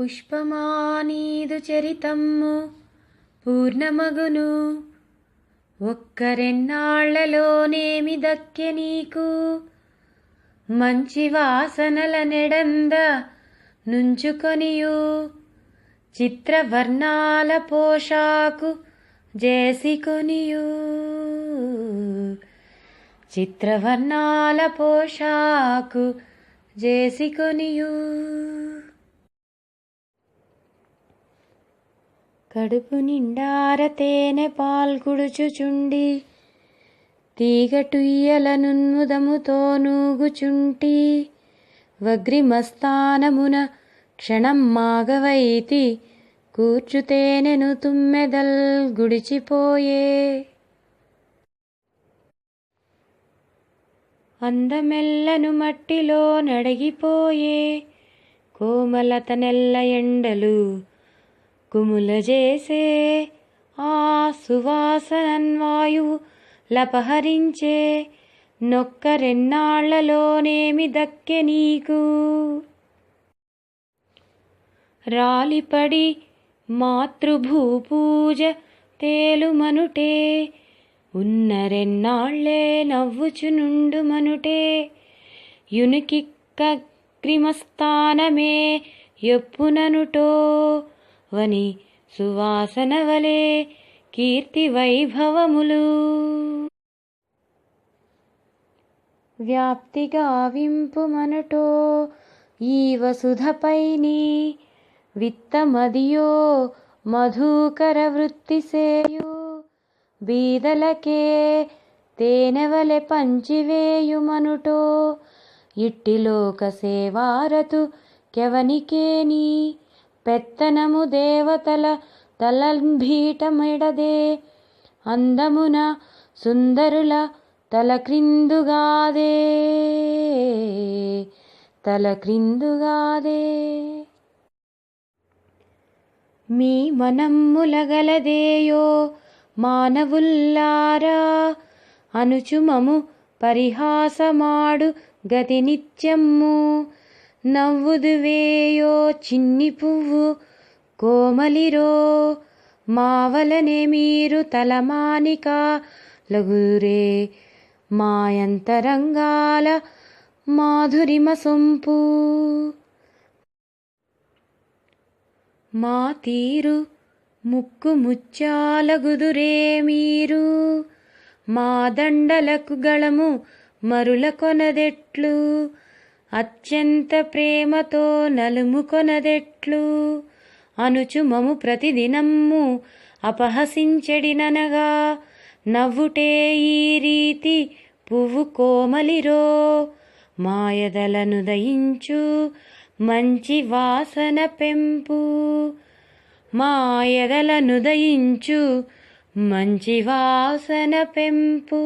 పుష్పమానీదు చరితమ్ము పూర్ణమగును. ఒక్కరెన్నాళ్ళలోనేమి దక్కె నీకు? మంచి వాసనల నెడంద నుంచుకొనియు. చిత్రవర్ణాల పోషాకు జేసికొనియు. చిత్రవర్ణాల పోషాకు జేసికొనియూ. కడుపు నిండార తేనె పాల్గుడుచుచుండి తీగటుయ్యలనున్ముదముతో నూగుచుంటి వగ్రిమస్థానమున క్షణం మాగవైతి కూర్చుతేనెను తుమ్మెదల్ గుడిచిపోయే. అందమెల్లను మట్టిలో నడిగిపోయే కోమలత నెల్ల ఎండలు కుములజేసే ఆ సువాసనన్వాయువు లపహరించే నొక్క రెన్నాళ్ళలోనేమి దక్కె నీకు? రాలిపడి మాతృభూపూజ తేలుమనుటే ఉన్న రెన్నాళ్ళే నవ్వుచునుండుమనుటే యునికిక్కగ్రిమస్థానమే ఎప్పుననుటో వని సువాసన వలే కీర్తి వైభవములు. వ్యాప్తిగా వింపుమనుటో ఈ వసుధపైని విత్తమదియో మధుకర వృత్తి సేయు. బీదలకే తేనెవలె పంచివేయుమనుటో ఇట్టిలోక సేవారతు కెవనికేని పెత్తనము దేవతల తలంభీటమెడదే. అందమున సుందరుల తల క్రిందుగాదే తల క్రిందుగాదే మీ మనమ్ములగలదేయో మానవుల్లారా. అనుచుమము పరిహాసమాడు గతి నిత్యమ్ము నవ్వుదువేయో చిన్ని పువ్వు కోమలిరో మావలనే మీరు తలమానిక లగురే మాయంతరంగాల మాధురిమ సొంపు. మా తీరు ముక్కు ముచ్చాలగుదురే మీరు మా దండలకు గళము మరుల కొనదెట్లు. అత్యంత ప్రేమతో నలుముకొనదెట్లు అనుచుమము ప్రతిదినమ్ము అపహసించెడిననగా నవ్వుటే ఈ రీతి పువ్వు కోమలిరో. మాయదలను దయించు మంచి వాసన పెంపు. మాయదలను దయించు మంచి వాసన పెంపు.